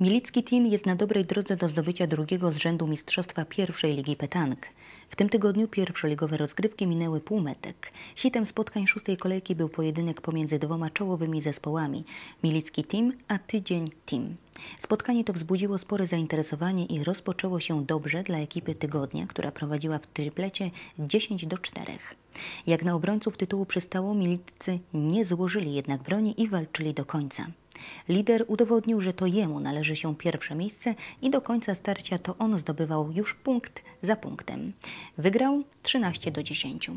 Milicki Team jest na dobrej drodze do zdobycia drugiego z rzędu mistrzostwa pierwszej ligi petank. W tym tygodniu pierwszoligowe rozgrywki minęły półmetek. Hitem spotkań szóstej kolejki był pojedynek pomiędzy dwoma czołowymi zespołami Milicki Team a Tydzień Team. Spotkanie to wzbudziło spore zainteresowanie i rozpoczęło się dobrze dla ekipy tygodnia, która prowadziła w triplecie 10 do 4. Jak na obrońców tytułu przystało, Militcy nie złożyli jednak broni i walczyli do końca. Lider udowodnił, że to jemu należy się pierwsze miejsce i do końca starcia to on zdobywał już punkt za punktem. Wygrał 13 do 10.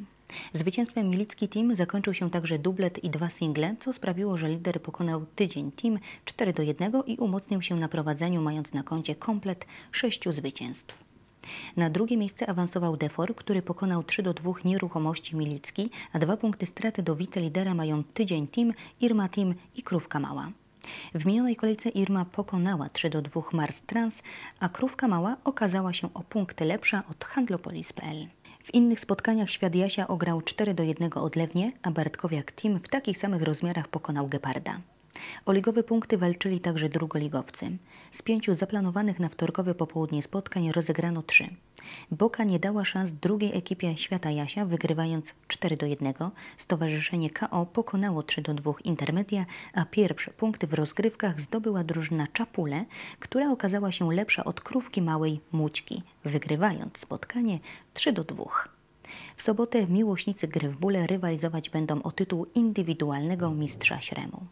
Zwycięstwem Milicki Team zakończył się także dublet i dwa single, co sprawiło, że lider pokonał tydzień Team 4 do 1 i umocnił się na prowadzeniu, mając na koncie komplet sześciu zwycięstw. Na drugie miejsce awansował Defor, który pokonał 3 do 2 nieruchomości Milicki, a dwa punkty straty do wicelidera mają Tydzień Team, Irma Team i Krówka Mała. W minionej kolejce Irma pokonała 3 do 2 Mars Trans, a Krówka Mała okazała się o punkty lepsza od handlopolis.pl. W innych spotkaniach świat Jasia ograł 4 do 1 odlewnie, a Bartkowiak Team w takich samych rozmiarach pokonał Geparda. O ligowe punkty walczyli także drugoligowcy. Z pięciu zaplanowanych na wtorkowe popołudnie spotkań rozegrano trzy. Boka nie dała szans drugiej ekipie Świata Jasia, wygrywając 4 do 1. Stowarzyszenie KO pokonało 3 do 2 Intermedia, a pierwsze punkty w rozgrywkach zdobyła drużyna Czapule, która okazała się lepsza od krówki małej Mućki, wygrywając spotkanie 3 do 2. W sobotę miłośnicy gry w bóle rywalizować będą o tytuł indywidualnego mistrza Śremu.